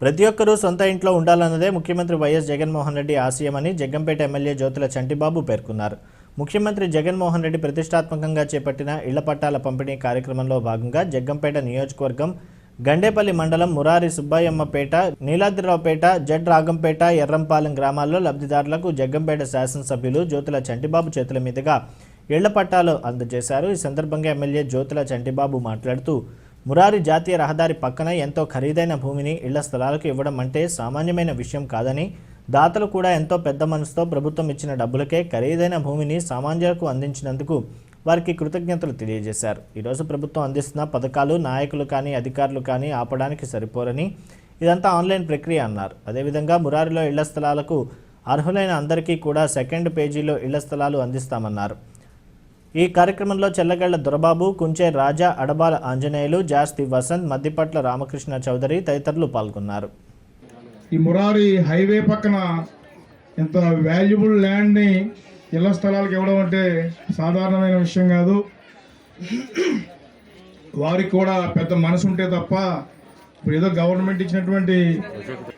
ప్రతి ఒక్కరూ సొంత ఇంట్లో ఉండాలన్నదే ముఖ్యమంత్రి వైఎస్ జగన్మోహన్ రెడ్డి ఆశయమని జగ్గంపేట ఎమ్మెల్యే జ్యోతుల చంటిబాబు పేర్కొన్నారు. ముఖ్యమంత్రి జగన్మోహన్ రెడ్డి ప్రతిష్టాత్మకంగా చేపట్టిన ఇళ్ళ పట్టాల పంపిణీ కార్యక్రమంలో భాగంగా జగ్గంపేట నియోజకవర్గం గండేపల్లి మండలం మురారి సుబ్బయ్యమ్మపేట నీలాద్రిరావుపేట జడ్ రాగంపేట ఎర్రంపాలెం గ్రామాల్లో లబ్ధిదారులకు జగ్గంపేట శాసనసభ్యులు జ్యోతుల చంటిబాబు చేతుల మీదుగా ఇళ్ళ పట్టాలు అందజేశారు. ఈ సందర్భంగా ఎమ్మెల్యే జ్యోతుల చంటిబాబు మాట్లాడుతూ మురారి జాతీయ రహదారి పక్కన ఎంతో ఖరీదైన భూమిని ఇళ్ళ స్థలాలకు ఇవ్వడం అంటే సామాన్యమైన విషయం కాదని దాతలు కూడా ఎంతో పెద్ద మనసుతో ప్రభుత్వం ఇచ్చిన డబ్బులకే ఖరీదైన భూమిని సామాన్యులకు అందించినందుకు వారికి కృతజ్ఞతలు తెలియజేశారు. ఈరోజు ప్రభుత్వం అందిస్తున్న పథకాలు నాయకులు కానీ అధికారులు కానీ ఆపడానికి సరిపోరని ఇదంతా ఆన్లైన్ ప్రక్రియ అన్నారు. అదేవిధంగా మురారిలో ఇళ్ళ స్థలాలకు అర్హులైన అందరికీ కూడా సెకండ్ పేజీలో ఇళ్ళ స్థలాలు అందిస్తామన్నారు. ఈ కార్యక్రమంలో చెల్లగళ్ళ దొరబాబు కుంచే రాజా అడబాల ఆంజనేయులు జాస్తి వసంత్ మద్దిపట్ల రామకృష్ణ చౌదరి తదితరులు పాల్గొన్నారు. ఈ మురారి హైవే పక్కన ఇంత వాల్యుబుల్ ల్యాండ్ని ఇళ్ళ స్థలాలకు ఇవ్వడం అంటే సాధారణమైన విషయం కాదు. వారికి కూడా పెద్ద మనసు ఉంటే తప్ప ఇప్పుడు ఏదో గవర్నమెంట్ ఇచ్చినటువంటి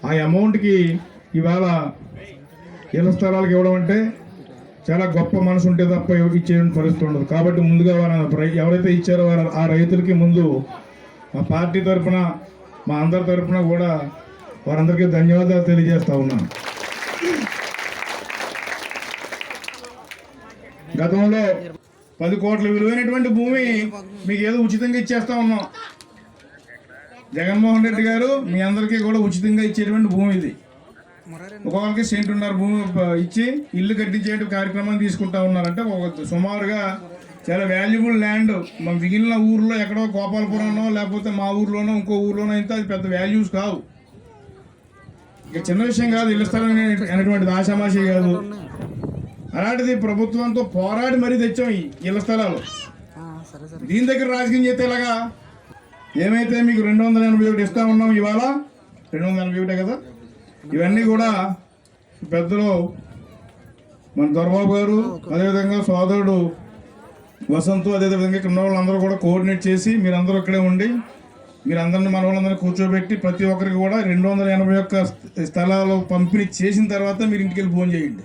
ఆ అమౌంట్కి ఇవాళ ఇళ్ళ స్థలాలకు ఇవ్వడం అంటే చాలా గొప్ప మనసు ఉంటే తప్ప ఇచ్చే పరిస్థితి ఉండదు. కాబట్టి ముందుగా వారు ఎవరైతే ఇచ్చారో వారు ఆ రైతులకి ముందు మా పార్టీ తరఫున మా అందరి తరఫున కూడా వారందరికీ ధన్యవాదాలు తెలియజేస్తా ఉన్నాను. గతంలో పది కోట్ల విలువైనటువంటి భూమి మీకు ఏదో ఉచితంగా ఇచ్చేస్తా ఉన్నాం. జగన్మోహన్ రెడ్డి గారు మీ అందరికీ కూడా ఉచితంగా ఇచ్చేటువంటి భూమి ఇది. ఒక్కొక్కరికి సెంటున్నర భూమి ఇచ్చి ఇల్లు కట్టించే కార్యక్రమం తీసుకుంటా ఉన్నారంటే ఒక సుమారుగా చాలా వాల్యుబుల్ ల్యాండ్ మన మిగిలిన ఊర్లో ఎక్కడో గోపాలపురంలో లేకపోతే మా ఊర్లోనో ఇంకో ఊర్లోనో అయితే అది పెద్ద వాల్యూస్ కావు. ఇక చిన్న విషయం కాదు ఇళ్ళ స్థలం అనే- అనేటువంటిది ఆషామాషి కాదు. అలాంటిది ప్రభుత్వంతో పోరాడి మరీ తెచ్చాం ఈ ఇళ్ళ స్థలాలు. దీని దగ్గర రాజకీయం చేస్తే ఇలాగా ఏమైతే మీకు రెండు వందల ఎనభై ఒకటి ఇస్తా ఉన్నాం ఇవాళ? రెండు వందల ఎనభై ఒకటే కదా? ఇవన్నీ కూడా పెద్దలు మన దొరబాబు గారు అదేవిధంగా సోదరుడు వసంత్ అదేవిధంగా ఇక్కడ ఉన్న వాళ్ళందరూ కూడా కోఆర్డినేట్ చేసి మీరందరూ ఇక్కడే ఉండి మీరందరినీ మన వాళ్ళందరినీ కూర్చోబెట్టి ప్రతి ఒక్కరికి కూడా రెండు వందల ఎనభై ఒక్క స్థలాలు పంపిణీ చేసిన తర్వాత మీరు ఇంటికి వెళ్ళి ఫోన్ చేయండి.